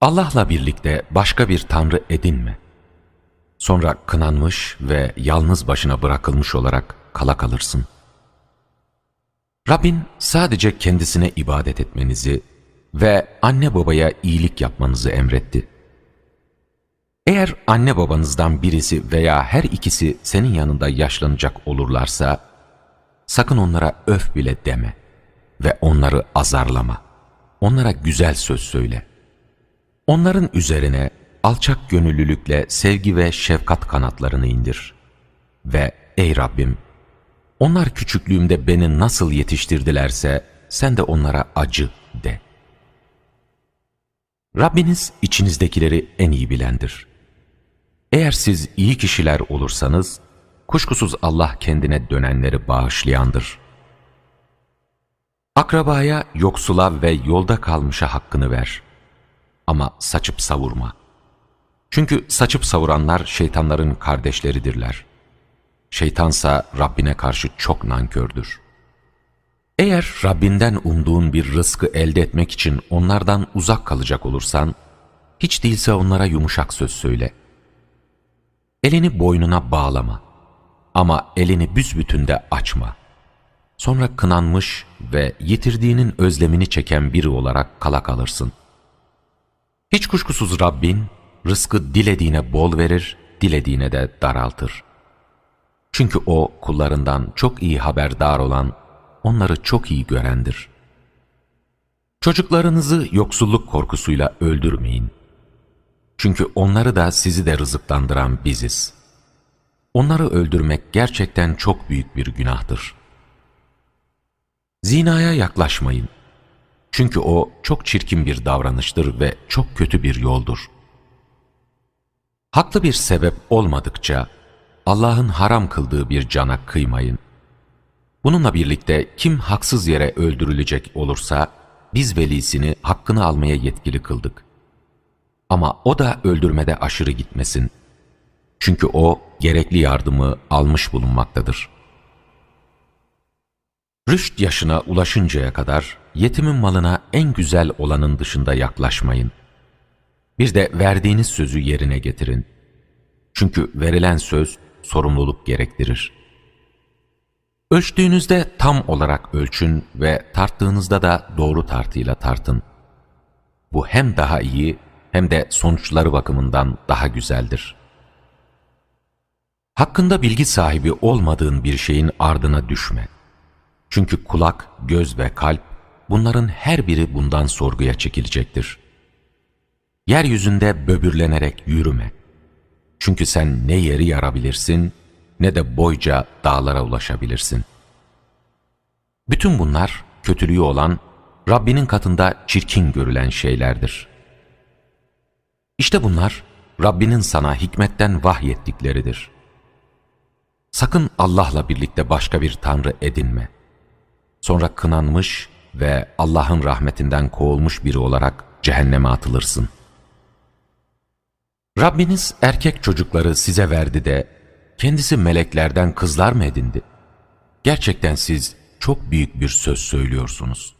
Allah'la birlikte başka bir tanrı edinme. Sonra kınanmış ve yalnız başına bırakılmış olarak kala kalırsın. Rabbin sadece kendisine ibadet etmenizi ve anne babaya iyilik yapmanızı emretti. Eğer anne babanızdan birisi veya her ikisi senin yanında yaşlanacak olurlarsa, sakın onlara öf bile deme ve onları azarlama. Onlara güzel söz söyle. Onların üzerine alçak gönüllülükle sevgi ve şefkat kanatlarını indir. Ve ey Rabbim, onlar küçüklüğümde beni nasıl yetiştirdilerse sen de onlara acı de. Rabbiniz içinizdekileri en iyi bilendir. Eğer siz iyi kişiler olursanız, kuşkusuz Allah kendine dönenleri bağışlayandır. Akrabaya, yoksula ve yolda kalmışa hakkını ver. Ama saçıp savurma. Çünkü saçıp savuranlar şeytanların kardeşleridirler. Şeytansa Rabbine karşı çok nankördür. Eğer Rabbinden umduğun bir rızkı elde etmek için onlardan uzak kalacak olursan, hiç değilse onlara yumuşak söz söyle. Elini boynuna bağlama ama elini büsbütün de açma. Sonra kınanmış ve yitirdiğinin özlemini çeken biri olarak kala kalırsın. Hiç kuşkusuz Rabbin, rızkı dilediğine bol verir, dilediğine de daraltır. Çünkü O kullarından çok iyi haberdar olan, onları çok iyi görendir. Çocuklarınızı yoksulluk korkusuyla öldürmeyin. Çünkü onları da sizi de rızıklandıran biziz. Onları öldürmek gerçekten çok büyük bir günahtır. Zinaya yaklaşmayın. Çünkü o çok çirkin bir davranıştır ve çok kötü bir yoldur. Haklı bir sebep olmadıkça Allah'ın haram kıldığı bir cana kıymayın. Bununla birlikte kim haksız yere öldürülecek olursa biz velisini hakkını almaya yetkili kıldık. Ama o da öldürmede aşırı gitmesin. Çünkü o gerekli yardımı almış bulunmaktadır. Rüşt yaşına ulaşıncaya kadar yetimin malına en güzel olanın dışında yaklaşmayın. Bir de verdiğiniz sözü yerine getirin. Çünkü verilen söz sorumluluk gerektirir. Ölçtüğünüzde tam olarak ölçün ve tarttığınızda da doğru tartıyla tartın. Bu hem daha iyi hem de sonuçları bakımından daha güzeldir. Hakkında bilgi sahibi olmadığın bir şeyin ardına düşme. Çünkü kulak, göz ve kalp bunların her biri bundan sorguya çekilecektir. Yeryüzünde böbürlenerek yürüme. Çünkü sen ne yeri yarabilirsin ne de boyca dağlara ulaşabilirsin. Bütün bunlar kötülüğü olan Rabbinin katında çirkin görülen şeylerdir. İşte bunlar Rabbinin sana hikmetten vahyettikleridir. Sakın Allah'la birlikte başka bir tanrı edinme. Sonra kınanmış ve Allah'ın rahmetinden kovulmuş biri olarak cehenneme atılırsın. Rabbiniz erkek çocukları size verdi de kendisi meleklerden kızlar mı edindi? Gerçekten siz çok büyük bir söz söylüyorsunuz.